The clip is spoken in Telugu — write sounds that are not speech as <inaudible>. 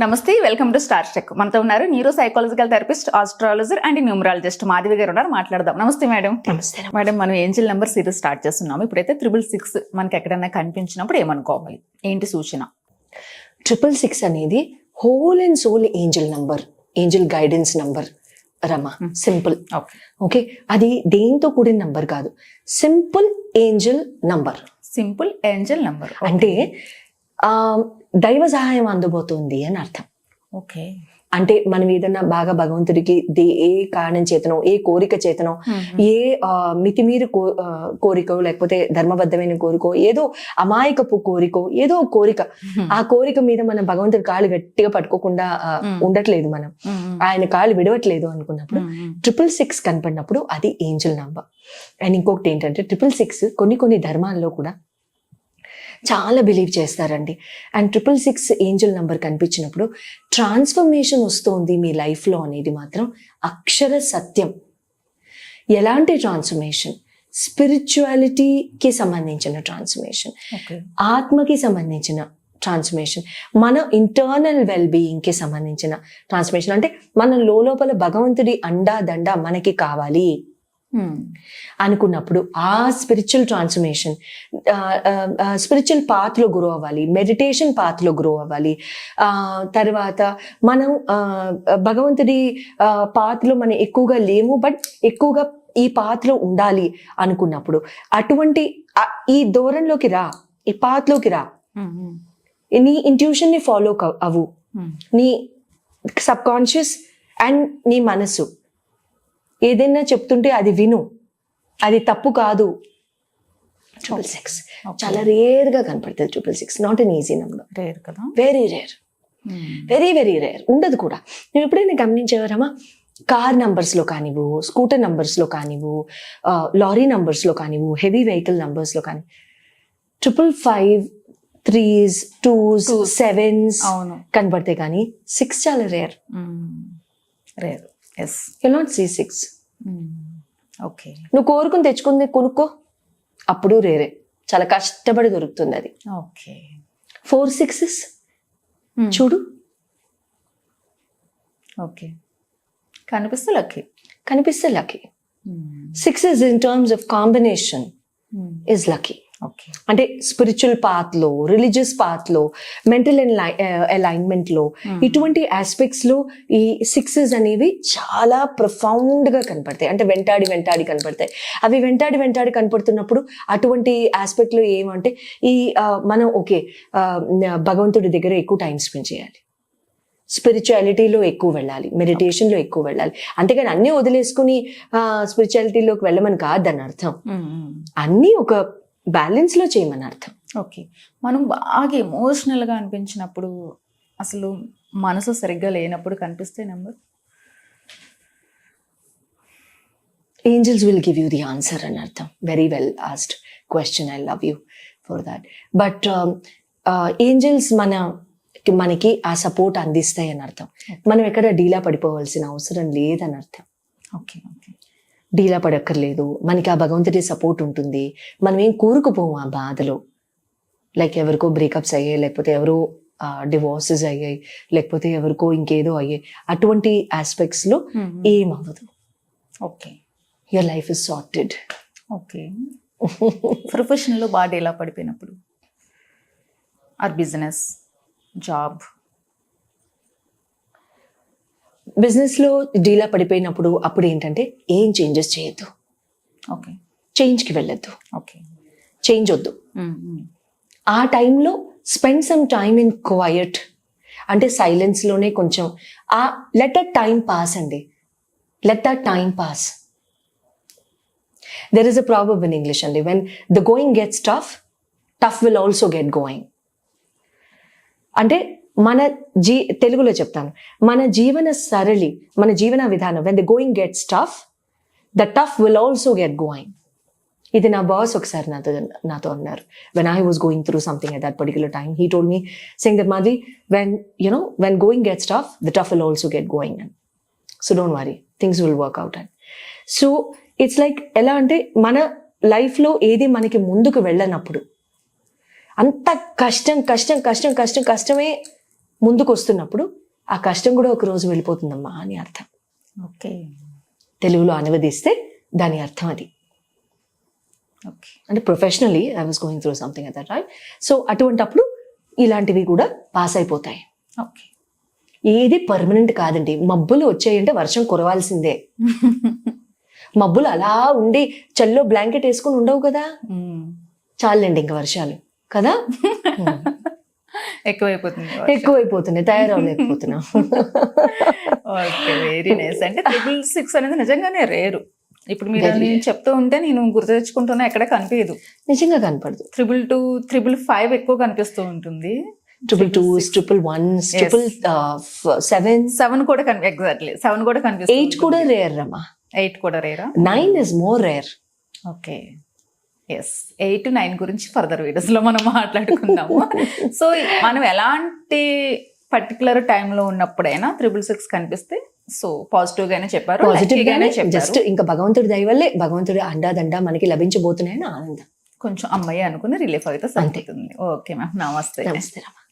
నమస్తే వెల్కమ్ టు స్టార్ చెక్ మనతో ఉన్నారు neuro psychological therapist astrologer and numerologist Madhavi గారు ఉన్నారు. మాట్లాడదాం. నమస్తే మేడం. నమస్తే మేడం. మనం ఏంజిల్ నెంబర్ సిరీస్ స్టార్ట్ చేస్తున్నాము ఇప్పుడైతే త్రిబుల్ సిక్స్ మనకి ఎక్కడైనా కనిపించినప్పుడు ఏమనుకోవాలి? ఏంటి సూచన? ట్రిపుల్ సిక్స్ అనేది whole and soul angel number angel guidance number Rama. Simple. Okay. Okay? అది దేంతో కూడిన నంబర్ కాదు. Simple angel number. Simple angel number. అంటే దైవ సహాయం అందబోతుంది అని అర్థం. ఓకే. అంటే మనం ఏదన్నా బాగా భగవంతుడికి దే ఏ కారణం చేతనో ఏ కోరిక చేతనో ఏ మితిమీరి కో కోరికో లేకపోతే ధర్మబద్ధమైన కోరికో ఏదో అమాయకపు కోరికో ఏదో కోరిక ఆ కోరిక మీద మనం భగవంతుడి కాళ్ళు గట్టిగా పట్టుకోకుండా. ఉండట్లేదు మనం. ఆయన కాళ్ళు విడవట్లేదు అనుకున్నప్పుడు ట్రిపుల్ సిక్స్ కనపడినప్పుడు అది ఏంజల్ నంబర్ అండ్ ఇంకొకటి ఏంటంటే ట్రిపుల్ సిక్స్ కొన్ని కొన్ని ధర్మాల్లో కూడా చాలా బిలీవ్ చేస్తారండి. And triple six angel number కనిపించినప్పుడు ట్రాన్స్ఫర్మేషన్ వస్తుంది మీ లైఫ్లో అనేది మాత్రం అక్షర సత్యం. ఎలాంటి ట్రాన్స్ఫర్మేషన్ స్పిరిచువాలిటీకి సంబంధించిన ట్రాన్స్ఫర్మేషన్ ఆత్మకి సంబంధించిన ట్రాన్స్ఫర్మేషన్ మన ఇంటర్నల్ వెల్ బీయింగ్కి సంబంధించిన ట్రాన్స్ఫర్మేషన్ అంటే మన లోపల భగవంతుడి అండా దండ మనకి కావాలి. అనుకున్నప్పుడు ఆ స్పిరిచువల్ ట్రాన్స్ఫర్మేషన్ స్పిరిచువల్ పాత్లో గ్రో అవ్వాలి మెడిటేషన్ పాత్లో గ్రో అవ్వాలి. ఆ, తర్వాత మనం భగవంతుడి పాత్లో మనం ఎక్కువగా లేము బట్ ఎక్కువగా ఈ పాత్లో ఉండాలి అనుకున్నప్పుడు అటువంటి ఈ ధోరణిలోకి రా ఈ పాత్లోకి రా. నీ ఇంట్యూషన్ని ఫాలో అవ్వు. నీ సబ్ కాన్షియస్ అండ్ నీ మనసు. ఏదైనా చెప్తుంటే అది విను. అది తప్పు కాదు. ట్రిపుల్ సిక్స్ చాలా రేర్గా కనపడుతుంది triple six not an easy number rare కదా? Very rare very very rare ఉండదు కూడా. నేను ఎప్పుడైనా గమనించేవారమ్మా కార్ నంబర్స్లో కానివ్వు స్కూటర్ నంబర్స్లో కానివ్వు లారీ నంబర్స్లో కానివ్వు హెవీ వెహికల్ నంబర్స్లో కానీ triple five threes twos. Sevens కనబడతాయి కానీ సిక్స్ చాలా rare rare yes you not see six okay నువ్వు కోరుకుని తెచ్చుకుంది కొనుక్కో. అప్పుడు రేరే. చాలా కష్టపడి దొరుకుతుంది అది. ఓకే ఫోర్ సిక్సెస్ చూడు. ఓకే కనిపిస్తే లక్కీ కనిపిస్తే lucky sixes in terms of combination is lucky అంటే స్పిరిచువల్ పాత్లో రిలీజియస్ పాత్లో మెంటల్ అలైన్మెంట్లో ఇటువంటి ఆస్పెక్ట్స్లో ఈ సిక్సెస్ అనేవి చాలా ప్రొఫౌండ్గా కనపడతాయి. అంటే వెంటాడి వెంటాడి కనపడతాయి. అవి వెంటాడి వెంటాడి కనపడుతున్నప్పుడు అటువంటి ఆస్పెక్ట్లో ఏమంటే ఈ మనం ఓకే భగవంతుడి దగ్గర ఎక్కువ టైం స్పెండ్ చేయాలి. స్పిరిచువాలిటీలో ఎక్కువ వెళ్ళాలి. మెడిటేషన్లో ఎక్కువ వెళ్ళాలి. అంతేగాని అన్నీ వదిలేసుకుని స్పిరిచువాలిటీలోకి వెళ్ళమని కాదు దాని అర్థం. అన్నీ ఒక బ్యాలెన్స్లో చేయమని అర్థం. ఓకే మనం బాగా ఎమోషనల్గా అనిపించినప్పుడు అసలు మనసు సరిగ్గా లేనప్పుడు కనిపిస్తే number angels will give you the answer అని అర్థం. Very well asked question I love you for that but angels మన మనకి ఆ సపోర్ట్ అందిస్తాయి అని అర్థం. మనం ఎక్కడ డీలా పడిపోవాల్సిన అవసరం లేదని అర్థం. ఓకే ఓకే డీలా పడక్కర్లేదు. మనకి ఆ భగవంతుడి సపోర్ట్ ఉంటుంది. మనం ఏం కూరుకుపోము ఆ బాధలో. లైక్ ఎవరికో బ్రేకప్స్ అయ్యాయి లేకపోతే ఎవరో డివోర్సెస్ అయ్యాయి లేకపోతే ఎవరికో ఇంకేదో అయ్యాయి. అటువంటి ఆస్పెక్ట్స్లో ఏం అవ్వదు okay. Your life is sorted okay. ప్రొఫెషన్లో బాగా ఎలా పడిపోయినప్పుడు. ఆర్ బిజినెస్ జాబ్ బిజినెస్లో డీలా పడిపోయినప్పుడు అప్పుడు ఏంటంటే ఏం చేంజెస్ చేయొద్దు. ఓకే. చేంజ్కి వెళ్ళొద్దు. ఓకే. చేంజ్ వద్దు. ఆ టైంలో spend some time in quiet అంటే silence లోనే కొంచెం ఆ లెట్ అ టైం పాస్ అండి. Let a time pass there is a problem in English అండి. When the going gets tough tough will also get going అంటే మన జీ తెలుగులో చెప్తాను. మన జీవన సరళి మన జీవన విధానం when the going gets tough the tough will also get going ఇది నా బాస్ ఒకసారి నాతో నాతో అన్నారు. When I was going through something at that particular time he told me sing that మాది when you know when going gets tough the tough will also get going and so don't worry things will work out and so it's like ఎలా అంటే మన లైఫ్లో ఏది మనకి ముందుకు వెళ్ళనప్పుడు అంత కష్టం కష్టం కష్టం కష్టం కష్టమే ముందుకు వస్తున్నప్పుడు ఆ కష్టం కూడా ఒక రోజు వెళ్ళిపోతుందమ్మా అని అర్థం. ఓకే. తెలుగులో అనువదిస్తే దాని అర్థం అది. ఓకే. అంటే professionally I was going through something at that right so అటువంటప్పుడు ఇలాంటివి కూడా పాస్ అయిపోతాయి. ఓకే. ఏది పర్మనెంట్ కాదండి. మబ్బులు వచ్చాయంటే వర్షం కురవాల్సిందే. <laughs> మబ్బులు అలా ఉండి చల్లో బ్లాంకెట్ వేసుకొని ఉండవు కదా? చాలండి ఇంకా వర్షాలు. కదా? <laughs> ఎక్కువైపోతుంది ఎక్కువైపోతున్నాయి తయారవలేకపోతున్నాం ఓకే వెరీ నైస్ అంటే ట్రిపుల్ సిక్స్ అనేది నిజంగానే రేరు. ఇప్పుడు మీరు నేను చెప్తూ ఉంటే నేను గుర్తు తెచ్చుకుంటున్నా ఎక్కడ కనిపించదు నిజంగా కనపడదు. ట్రిపుల్ టూ ట్రిపుల్ ఫైవ్ ఎక్కువ కనిపిస్తూ ఉంటుంది. Triple twos triple Yes. Triple seven seven కూడా కనిపి ఎగ్జాక్ట్లీ సెవెన్ కూడా కనిపిస్తుంది ఎయిట్ కూడా రేర్ రమ్మా ఎయిట్ కూడా RERA nine is more rare okay yes eight nine గురించి ఫర్దర్ వీడియోస్లో మనం మాట్లాడుకుందాము. <laughs> సో మనం ఎలాంటి పర్టికులర్ టైంలో ఉన్నప్పుడైనా త్రిబుల్ సిక్స్ కనిపిస్తే సో పాజిటివ్ గానే చెప్పారు పాజిటివ్ గానే జస్ట్ ఇంకా భగవంతుడి దయ వల్లే భగవంతుడి అండాదండా మనకి లభించబోతున్నాయని ఆనందం. కొంచెం అమ్మాయి అనుకుని రిలీఫ్ అయితే సరిపోతుంది. ఓకే మ్యామ్ నమస్తే. నమస్తే